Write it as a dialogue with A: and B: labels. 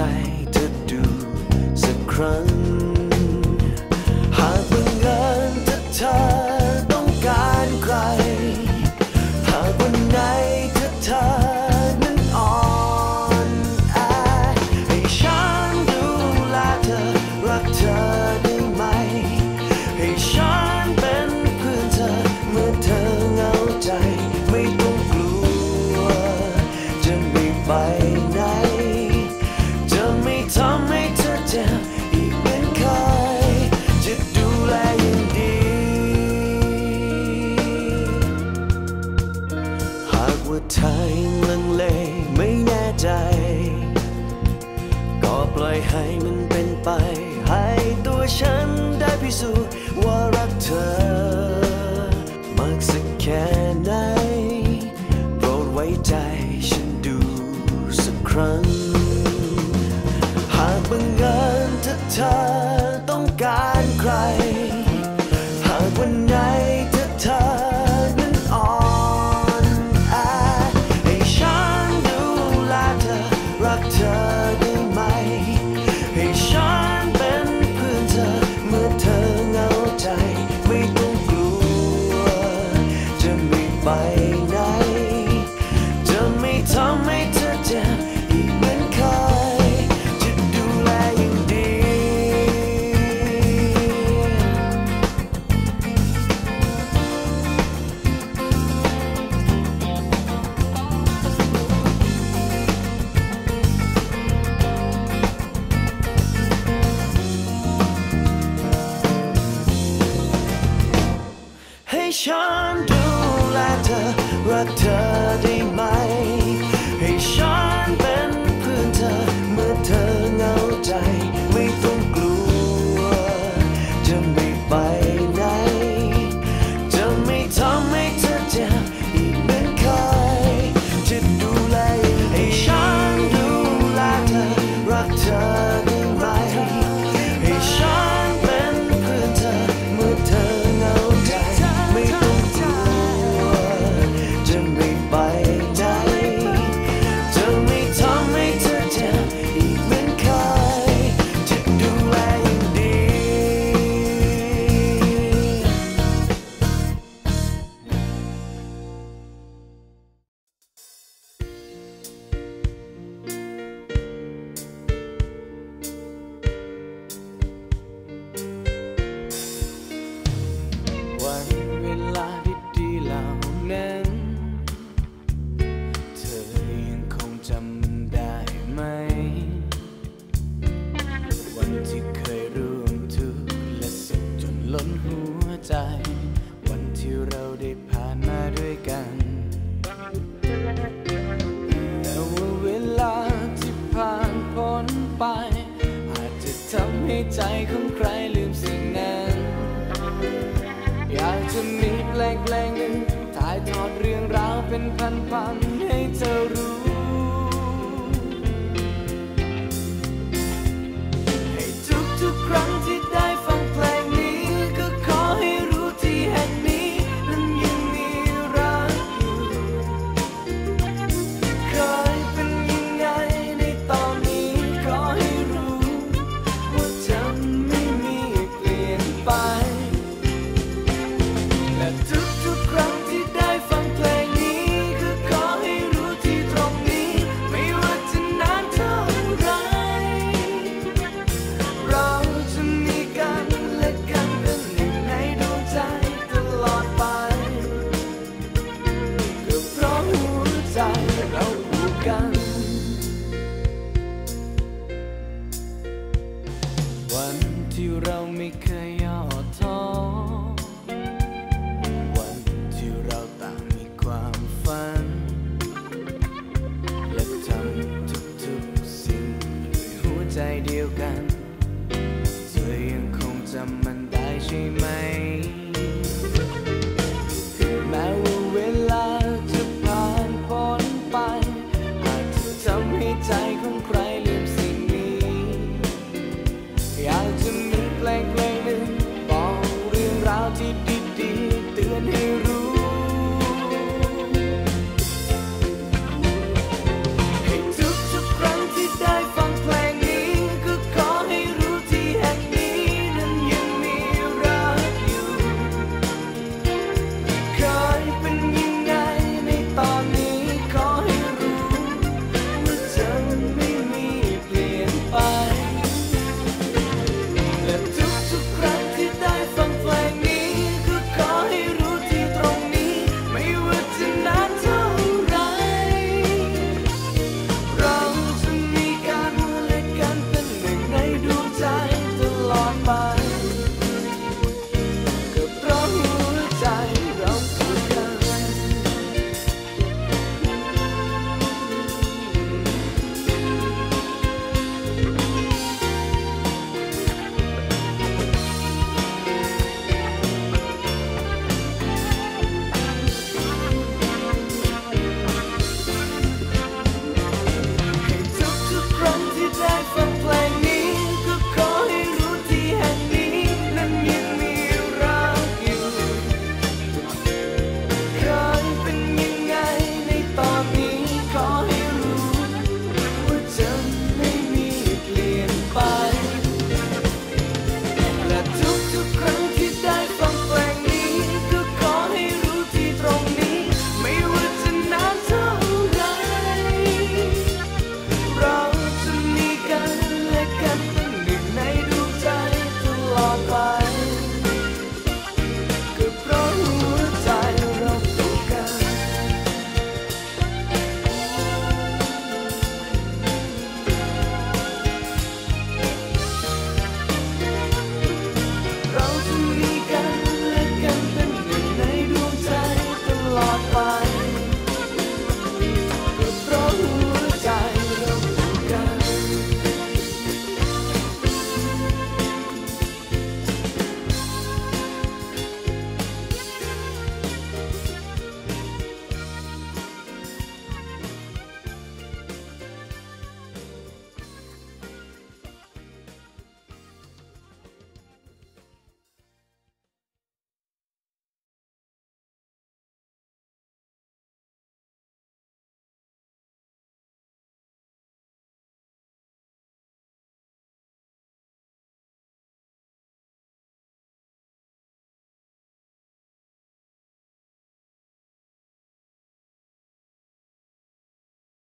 A: ใจเธอดูสักครั้ง หากบังเอิญถ้าเธอต้องการใคร หากวันไหนถ้าเธอนั้นอ่อนแอให้ฉันดูแลเธอรักเธอได้ไหม ให้ฉันเป็นเพื่อนเธอเมื่อเธอเหงาใจ ไม่ต้องกลัวจะไม่ไป ว่าเธอยังลังเลไม่แน่ใจ ก็ปล่อยให้มันเป็นไป ให้ตัวฉันได้พิสูจน์ว่ารักเธอ มากสักแค่ไหนโปรดไว้ใจฉันดูสักครั้ง ฉันดูแลเธอรักเธอได้ไหม ให้ฉันเป็นเพื่อนเธอเมื่อเธอเหงาใจไม่ต้อง ที่เราได้ผ่านมาด้วยกัน แต่ว่าเวลาที่ผ่านพ้นไป อาจจะทำให้ใจของใครลืมสิ่งนั้น อยากจะมีแปลงแปลง กัน วันที่เราไม่เคยย่อท้อ วันที่เราต่างมีความฝัน และทำทุกๆสิ่งด้วยหัวใจเดียวกั
B: น